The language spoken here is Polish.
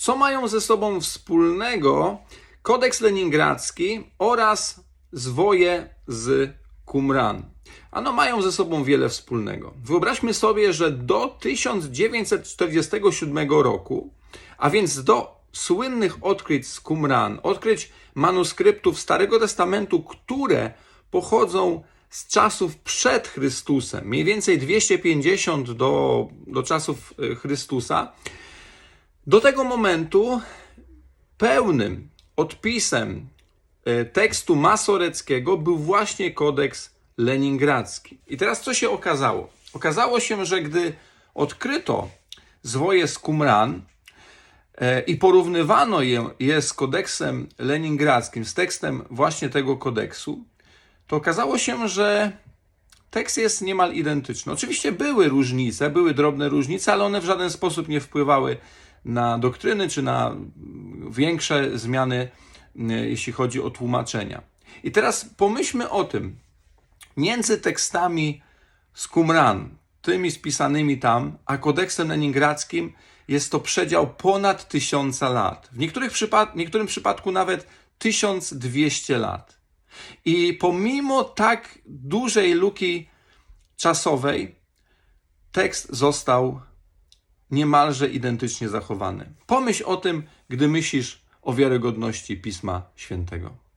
Co mają ze sobą wspólnego kodeks leningradzki oraz zwoje z Qumran? Ano mają ze sobą wiele wspólnego. Wyobraźmy sobie, że do 1947 roku, a więc do słynnych odkryć z Qumran, odkryć manuskryptów Starego Testamentu, które pochodzą z czasów przed Chrystusem, mniej więcej 250 do, do czasów e, Chrystusa, do tego momentu pełnym odpisem e, tekstu masoreckiego był właśnie kodeks leningradzki. I teraz co się okazało? Okazało się, że gdy odkryto zwoje z Qumran e, i porównywano je, je z kodeksem leningradzkim, z tekstem właśnie tego kodeksu, to okazało się, że tekst jest niemal identyczny. Oczywiście były różnice, były drobne różnice, ale one w żaden sposób nie wpływały na doktryny czy na większe zmiany, y, jeśli chodzi o tłumaczenia. I teraz pomyślmy o tym. Między tekstami z Qumran, tymi spisanymi tam, a kodeksem leningradzkim jest to przedział ponad tysiąca lat. W niektórych przypad- niektórym przypadku nawet 1200 lat. I pomimo tak dużej luki czasowej, tekst został niemalże identycznie zachowany. Pomyśl o tym, gdy myślisz o wiarygodności Pisma Świętego.